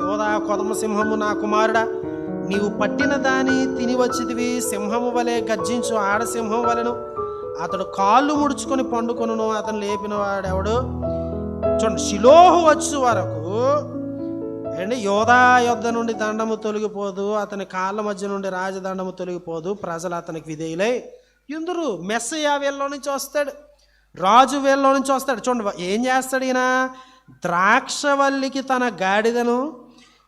యోధా కొదమ సింహము నా కుమారుడా నీవు పట్టిన దాని తిని వచ్చిదివి సింహము వలె గర్జించు ఆడసింహం వలెను. అతడు కాళ్ళు ముడుచుకొని పండుకొనును అతను లేపిన వాడెవడు చూడండి శిలోహు వచ్చు వరకు ఏంటి? యోధా యొద్ద నుండి దండము తొలగిపోదు అతని కాళ్ళ మధ్య నుండి రాజదండము తొలగిపోదు ప్రజలు అతనికి విధేయులై. ఇందురు మెస్సయ్య వీళ్ళలో నుంచి వస్తాడు. రాజు వీళ్ళలో నుంచి వస్తాడు. చూడండి ఏం చేస్తాడు ఈయన? ద్రాక్షవల్లికి తన గాడిదను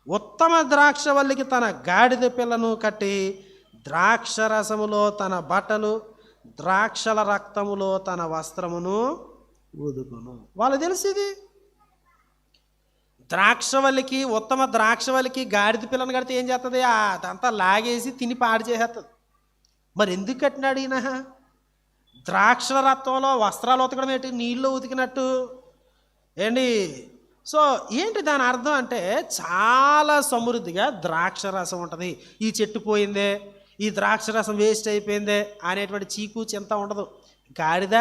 ఉత్తమ ద్రాక్షవల్లికి తన గాడిద పిల్లను కట్టి ద్రాక్ష రసములో తన బట్టలు ద్రాక్షల రక్తములో తన వస్త్రమును ఉదుకును వాళ్ళు తెలిసింది ద్రాక్షవల్లికి ఉత్తమ ద్రాక్షవల్లికి గాడిద పిల్లను కడితే ఏం చేస్తుంది అదంతా లాగేసి తిని పాడు చేసేస్తుంది మరి ఎందుకు కట్టినాడు ఈయన? ద్రాక్ష రత్వంలో వస్త్రాలు ఉతకడం ఏంటి? నీళ్ళు ఉతికినట్టు. ఏంటి? సో ఏంటి దాని అర్థం అంటే చాలా సమృద్ధిగా ద్రాక్ష రసం ఉంటుంది. ఈ చెట్టు పోయిందే ఈ ద్రాక్ష రసం వేస్ట్ అయిపోయిందే అనేటువంటి చీకు చింత ఉండదు. గాడిద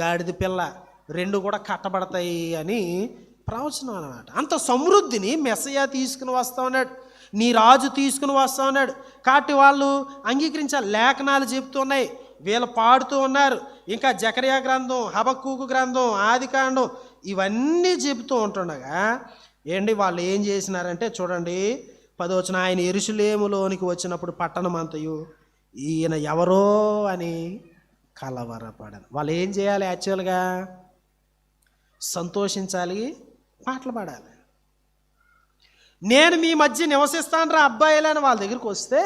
గాడిద పిల్ల రెండు కూడా కట్టబడతాయి అని ప్రవచనం అన్నమాట. అంత సమృద్ధిని మెస్సయ్య తీసుకుని వస్తా ఉన్నాడు. నీ రాజు తీసుకుని వస్తా ఉన్నాడు. కాబట్టి వాళ్ళు అంగీకరించాలి లేఖనాలు చెప్తున్నాయి వీళ్ళు పాడుతూ ఉన్నారు. ఇంకా జకరియా గ్రంథం హబక్కూకు గ్రంథం ఆదికాండం ఇవన్నీ చెబుతూ ఉంటుండగా ఏంటి వాళ్ళు ఏం చేసినారంటే చూడండి పదవచ్చిన ఆయన ఎరుషులేములోనికి వచ్చినప్పుడు పట్టణం అంతయు ఈయన ఎవరో అని కలవరపడను. వాళ్ళు ఏం చేయాలి యాక్చువల్గా? సంతోషించాలి పాటలు పాడాలి. నేను మీ మధ్య నివసిస్తాను రా అబ్బాయిలని వాళ్ళ దగ్గరికి వస్తే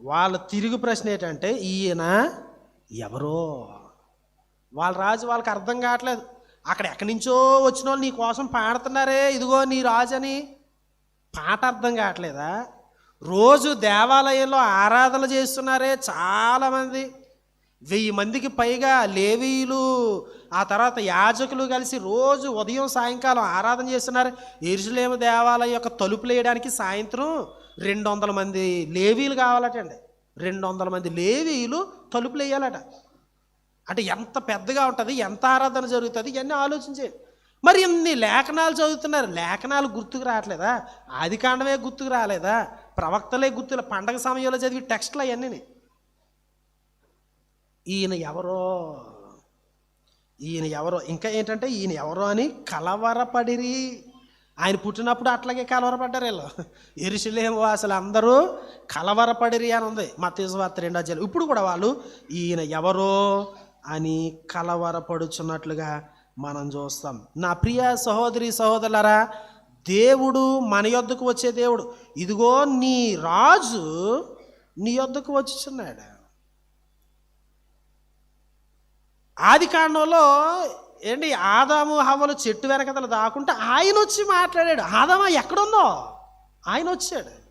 వాళ్ళ తిరుగు ప్రశ్న ఏంటంటే ఈయన ఎవరో? వాళ్ళ రాజు వాళ్ళకి అర్థం కావట్లేదు. అక్కడ ఎక్కడి నుంచో వచ్చిన వాళ్ళు నీ కోసం పాడుతున్నారే ఇదిగో నీ రాజు అని పాట అర్థం కావట్లేదా? రోజు దేవాలయంలో ఆరాధన చేస్తున్నారే చాలామంది. వెయ్యి మందికి పైగా లేవీయులు ఆ తర్వాత యాజకులు కలిసి రోజు ఉదయం సాయంకాలం ఆరాధన చేస్తున్నారు. ఎరుసలేము దేవాలయం యొక్క తలుపులు వేయడానికి సాయంత్రం రెండు వందల మంది లేవీలు కావాలటండి. రెండు వందల మంది లేవీలు తలుపులు వేయాలట అంటే ఎంత పెద్దగా ఉంటుంది ఎంత ఆరాధన జరుగుతుంది ఇవన్నీ ఆలోచించేది మరి ఇన్ని లేఖనాలు చదువుతున్నారు లేఖనాలు గుర్తుకు రావట్లేదా? ఆది కాండమే గుర్తుకు రాలేదా? ప్రవక్తలే గుర్తులే పండగ సమయంలో చదివి టెక్స్ట్లు అవన్నీ. ఈయన ఎవరో ఈయన ఎవరో ఇంకా ఏంటంటే ఈయన ఎవరో అని కలవరపడిరి. ఆయన పుట్టినప్పుడు అట్లాగే కలవరపడ్డారు వీళ్ళు. ఎరుసలేము అసలు అందరూ కలవరపడిరి అని ఉంది. మతేశ్వార్త రెండో అధ్యాయం ఇప్పుడు కూడా వాళ్ళు ఈయన ఎవరో అని కలవరపడుచున్నట్లుగా మనం చూస్తాం. నా ప్రియ సహోదరి సహోదరులరా దేవుడు మన యొద్దకు వచ్చే దేవుడు. ఇదిగో నీ రాజు నీ యొద్దకు వచ్చుచున్నాడు. ఆది కాండంలో ఏంటి ఆదాము హవ్వలు చెట్టు వెనకతలు దాకుంటే ఆయన వచ్చి మాట్లాడాడు. ఆదామా ఎక్కడుందో ఆయన వచ్చాడు.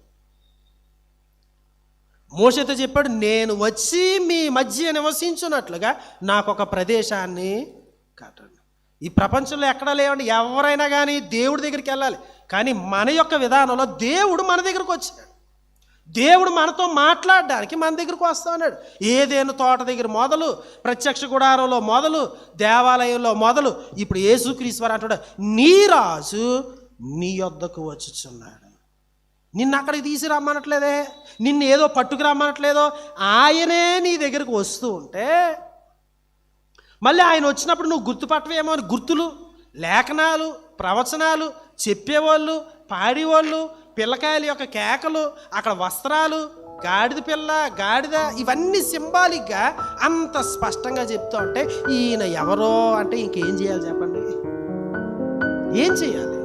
మోసతో చెప్పాడు నేను వచ్చి మీ మధ్య నివసించున్నట్లుగా నాకు ఒక ప్రదేశాన్ని కట్టండి. ఈ ప్రపంచంలో ఎక్కడా లేవండి ఎవరైనా కానీ దేవుడి దగ్గరికి వెళ్ళాలి. కానీ మన యొక్క విధానంలో దేవుడు మన దగ్గరకు వచ్చాడు. దేవుడు మనతో మాట్లాడడానికి మన దగ్గరకు వస్తా ఉన్నాడు ఏదేను తోట దగ్గర మొదలు ప్రత్యక్ష గుడారంలో మొదలు దేవాలయంలో మొదలు ఇప్పుడు యేసుక్రీశ్వర అంటాడు నీ రాజు నీ యొద్దకు వచ్చుచున్నాడు. నిన్ను అక్కడికి తీసుకురమ్మనట్లేదే? నిన్ను ఏదో పట్టుకు రమ్మనట్లేదో? ఆయనే నీ దగ్గరకు వస్తూ ఉంటే మళ్ళీ ఆయన వచ్చినప్పుడు నువ్వు గుర్తుపట్టవేమో అని గుర్తులు లేఖనాలు ప్రవచనాలు చెప్పేవాళ్ళు పాడేవాళ్ళు పిల్లకాయల యొక్క కేకలు అక్కడ వస్త్రాలు గాడిద పిల్ల గాడిద ఇవన్నీ సింబాలిక్గా అంత స్పష్టంగా చెప్తూ ఉంటే ఈయన ఎవరో అంటే ఇంకేం చేయాలి చెప్పండి? ఏం చేయాలి?